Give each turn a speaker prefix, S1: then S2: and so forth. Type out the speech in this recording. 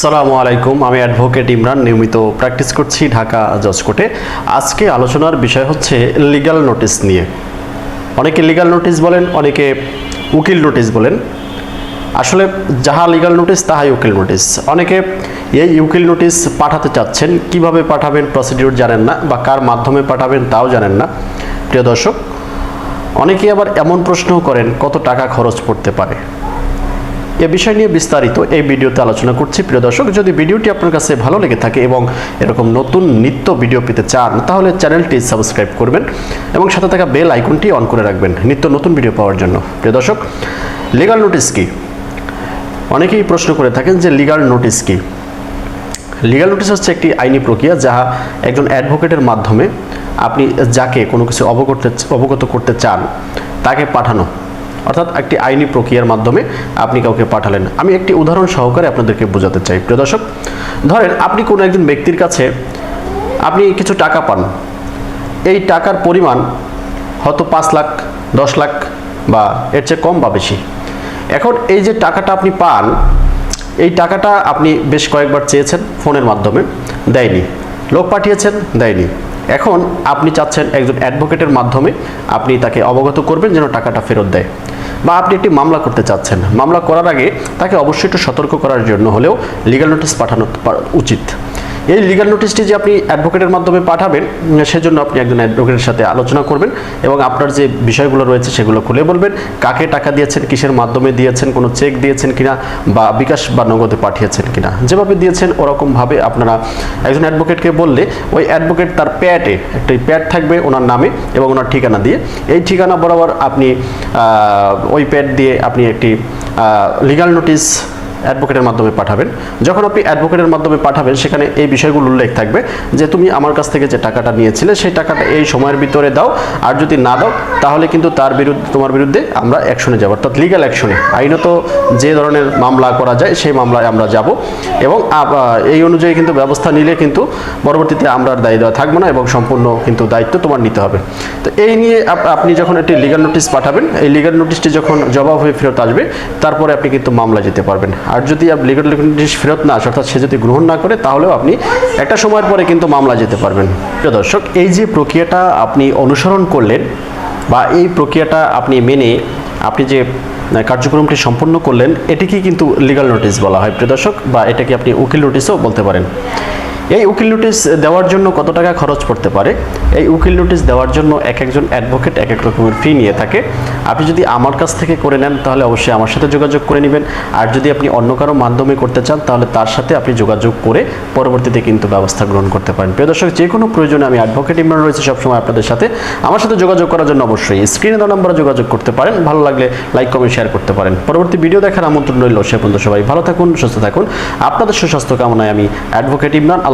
S1: আসসালামু আলাইকুম। আমি অ্যাডভোকেট ইমরান, নিয়মিত প্র্যাকটিস করছি ঢাকা জজ কোর্টে। আজকে আলোচনার বিষয় হচ্ছে লিগ্যাল নোটিস নিয়ে। অনেকে লিগ্যাল নোটিশ বলেন, অনেকে উকিল নোটিশ বলেন। আসলে যাহা লিগ্যাল নোটিস তাহাই উকিল নোটিস অনেকে এই উকিল নোটিশ পাঠাতে চাচ্ছেন, কীভাবে পাঠাবেন প্রসিডিউর জানেন না বা কার মাধ্যমে পাঠাবেন, তাও জানেন না। প্রিয় দর্শক অনেকে আবার এমন প্রশ্নও করেন, কত টাকা খরচ পড়তে পারে। এ বিষয় নিয়ে বিস্তারিত এই ভিডিওতে আলোচনা করছি। প্রিয় দর্শক, যদি ভিডিওটি আপনার কাছে ভালো লেগে থাকে এবং এরকম নতুন নিত্য ভিডিও পেতে চান, তাহলে চ্যানেলটি সাবস্ক্রাইব করবেন এবং সাথে থাকা বেল আইকনটি অন করে রাখবেন নিত্য নতুন ভিডিও পাওয়ার জন্য। প্রিয় দর্শক লিগাল নোটিস কি? অনেকেই প্রশ্ন করে থাকেন যে লিগাল নোটিস কি? লিগাল নোটিস হচ্ছে একটি আইনি প্রক্রিয়া যাহা একজন অ্যাডভোকেটের মাধ্যমে আপনি যাকে কোনো কিছু অবগত অবগত করতে চান, তাকে পাঠানো। অর্থাৎ একটি আইনি প্রক্রিয়ার মাধ্যমে আপনি কাউকে পাঠালেন। আমি একটি উদাহরণ সহকারে আপনাদেরকে বোঝাতে চাই। প্রিয় দর্শক, ধরেন আপনি কোনো একজন ব্যক্তির কাছে আপনি কিছু টাকা পান। এই টাকার পরিমাণ হয়তো পাঁচ লাখ, দশ লাখ বা এর চেয়ে কম বা বেশি। এখন এই যে টাকাটা আপনি পান, এই টাকাটা আপনি বেশ কয়েকবার চেয়েছেন ফোনের মাধ্যমে, দেয়নি। লোক পাঠিয়েছেন, দেয়নি। এখন আপনি চাচ্ছেন একজন অ্যাডভোকেটের মাধ্যমে আপনি তাকে অবগত করবেন যেন টাকাটা ফেরত দেয়। বা আপনি একটি মামলা করতে চাচ্ছেন। মামলা করার আগে তাকে অবশ্যই একটু সতর্ক করার জন্য হলেও লিগাল নোটিশ পাঠানো উচিত। এই লিগাল নোটিশটি যে আপনি অ্যাডভোকেটের মাধ্যমে পাঠাবেন সেজন্য আপনি একজন অ্যাডভোকেটের সাথে আলোচনা করবেন এবং আপনার যে বিষয়গুলো রয়েছে সেগুলো খুলে বলবেন। কাকে টাকা দিয়েছেন, কিসের মাধ্যমে দিয়েছেন, কোনো চেক দিয়েছেন কিনা বা বিকাশ বা নগদে পাঠিয়েছেন কিনা? যেভাবে দিয়েছেন, ওরকমভাবে আপনারা একজন অ্যাডভোকেটকে বললে ওই অ্যাডভোকেট তার প্যাটে একটি প্যাড থাকবে ওনার নামে এবং ওনার ঠিকানা দিয়ে। এই ঠিকানা বরাবর আপনি ওই প্যাড দিয়ে আপনি একটি লিগাল নোটিশ অ্যাডভোকেটের মাধ্যমে পাঠাবেন। যখন আপনি অ্যাডভোকেটের মাধ্যমে পাঠাবেন, সেখানে এই বিষয়গুলো উল্লেখ থাকবে যে তুমি আমার কাছ থেকে যে টাকাটা নিয়েছিলে, সেই টাকাটা এই সময়ের ভিতরে দাও। আর যদি না দাও, তাহলে কিন্তু তার বিরুদ্ধে, তোমার বিরুদ্ধে আমরা অ্যাকশনে যাব। অর্থাৎ লিগ্যাল অ্যাকশনে আইনত যে ধরনের মামলা করা যায়, সেই মামলায় আমরা যাব। এবং এই অনুযায়ী কিন্তু ব্যবস্থা নিলে কিন্তু পরবর্তীতে আমরা আর দায়ী দেওয়া থাকব না এবং সম্পূর্ণ কিন্তু দায়িত্ব তোমার নিতে হবে। তো এই নিয়ে আপনি যখন একটি লিগাল নোটিশ পাঠাবেন, এই লিগাল নোটিশটি যখন জবাব হয়ে ফেরত আসবে, তারপরে আপনি কিন্তু মামলা যেতে পারবেন। আর যদি লিগাল ডকুমেন্টেশন ফেরত না আসে, অর্থাৎ সে যদি গ্রহণ না করে, তাহলেও আপনি একটা সময়ের পরে কিন্তু মামলা যেতে পারবেন। প্রিয় দর্শক, এই যে প্রক্রিয়াটা আপনি অনুসরণ করলেন বা এই প্রক্রিয়াটা আপনি মেনে আপনি যে কার্যক্রমটি সম্পন্ন করলেন, এটিকে কিন্তু লিগাল নোটিশ বলা হয়। প্রিয় দর্শক, বা এটাকে আপনি উকিল নোটিশও বলতে পারেন। এই উকিল নোটিশ দেওয়ার জন্য কত টাকা খরচ পড়তে পারে? এই উকিল নোটিশ দেওয়ার জন্য এক একজন অ্যাডভোকেট এক এক রকমের ফি নিয়ে থাকে। আপনি যদি আমার কাছ থেকে করে নেন, তাহলে অবশ্যই আমার সাথে যোগাযোগ করে নেবেন। আর যদি আপনি অন্য কারও মাধ্যমে করতে চান, তাহলে তার সাথে আপনি যোগাযোগ করে পরবর্তীতে কিন্তু ব্যবস্থা গ্রহণ করতে পারেন। প্রিয় দর্শক, যে কোনো প্রয়োজনে আমি অ্যাডভোকেট ইমরান রয়েছে সবসময় আপনাদের সাথে। আমার সাথে যোগাযোগ করার জন্য অবশ্যই স্ক্রিনে দেওয়া নম্বরে যোগাযোগ করতে পারেন। ভালো লাগলে লাইক কমেন্ট শেয়ার করতে পারেন। পরবর্তী ভিডিও দেখার আমন্ত্রণ রইল। সে পর্যন্ত সবাই ভালো থাকুন, সুস্থ থাকুন। আপনাদের সুস্বাস্থ্য কামনায় আমি অ্যাডভোকেট ইমরান।